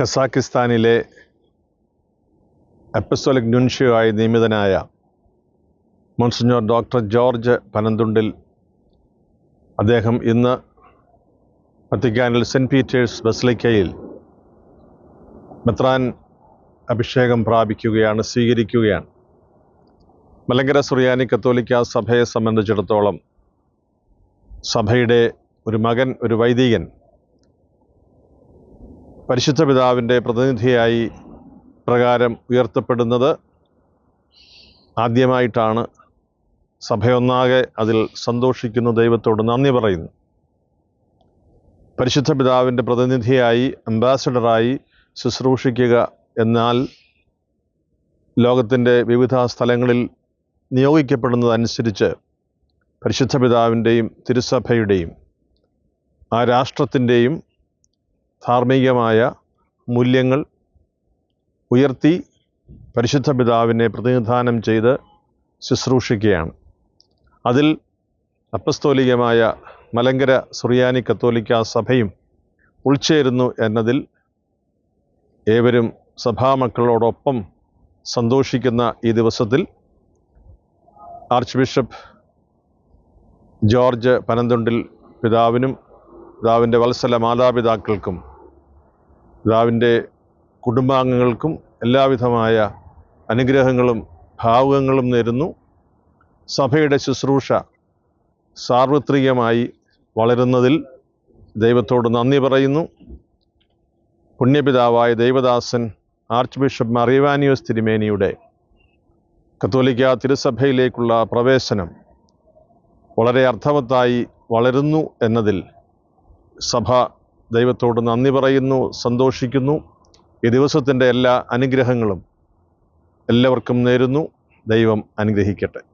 കസാക്കിസ്ഥാനിലെ apostolic nuncio ആയി നിയമിതനായ monsignor doctor George Panamthundil അദ്ദേഹം ഇന്ന് വത്തിക്കാനിൽ സെന്റ് പീറ്റേഴ്സ് ബസ്ലിക്കയിൽ മെത്രാൻ അഭിഷേകം പ്രാപിക്കുകയാണ് സ്വീകരിക്കുകയാണ്. മലങ്കര സുറിയാനി കത്തോലിക്ക സഭയെ സംബന്ധിച്ചിടത്തോളം സഭയുടെ ഒരു മകൻ ഒരു വൈദികൻ പരിശുദ്ധ പിതാവിന്റെ പ്രതിനിധിയായി പ്രകാരം ഉയർത്തപ്പെടുന്നത് ആദ്യമായിട്ടാണ്. സഭയൊന്നാകെ അതിൽ സന്തോഷിക്കുന്നു ദൈവത്തോട് നന്ദി പറയുന്നു. പരിശുദ്ധ പിതാവിന്റെ പ്രതിനിധിയായി അംബാസഡറായി ശുശ്രൂഷിക്കുക എന്നാൽ ലോകത്തിന്റെ വിവിധ സ്ഥലങ്ങളിൽ നിയോഗിക്കപ്പെടുന്നതനുസരിച്ച് പരിശുദ്ധ പിതാവിന്റെയും തിരുസഭയുടെയും ആ രാഷ്ട്രത്തിന്റെയും ധാർമ്മികമായ മൂല്യങ്ങൾ ഉയർത്തി പരിശുദ്ധ പിതാവിനെ പ്രതിനിധാനം ചെയ്ത് ശുശ്രൂഷിക്കുകയാണ്. അതിൽ അപ്പസ്തോലികമായ മലങ്കര സുറിയാനി കത്തോലിക്ക സഭയും ഉൾച്ചേരുന്നു എന്നതിൽ ഏവരും സഭാമക്കളോടൊപ്പം സന്തോഷിക്കുന്ന ഈ ദിവസത്തിൽ ആർച്ച് ബിഷപ്പ് ജോർജ് പനന്തുണ്ടിൽ പിതാവിനും പിതാവിന്റെ വത്സല മാതാപിതാക്കൾക്കും പിതാവിന്റെ കുടുംബാംഗങ്ങൾക്കും എല്ലാവിധമായ അനുഗ്രഹങ്ങളും ഭാവുകങ്ങളും നേരുന്നു. സഭയുടെ ശുശ്രൂഷ സാർവത്രികമായി വളരുന്നതിൽ ദൈവത്തോട് നന്ദി പറയുന്നു. പുണ്യപിതാവായ ദൈവദാസൻ ആർച്ച് ബിഷപ്പ് മറിയവാനിയോസ് തിരുമേനിയുടെ കത്തോലിക്ക തിരുസഭയിലേക്കുള്ള പ്രവേശനം വളരെ അർത്ഥവത്തായി വളരുന്നു എന്നതിൽ സഭ ദൈവത്തോട് നന്ദി പറയുന്നു സന്തോഷിക്കുന്നു. ഈ ദിവസത്തിന്റെ എല്ലാ അനുഗ്രഹങ്ങളും എല്ലാവർക്കും നേരുന്നു. ദൈവം അനുഗ്രഹിക്കട്ടെ.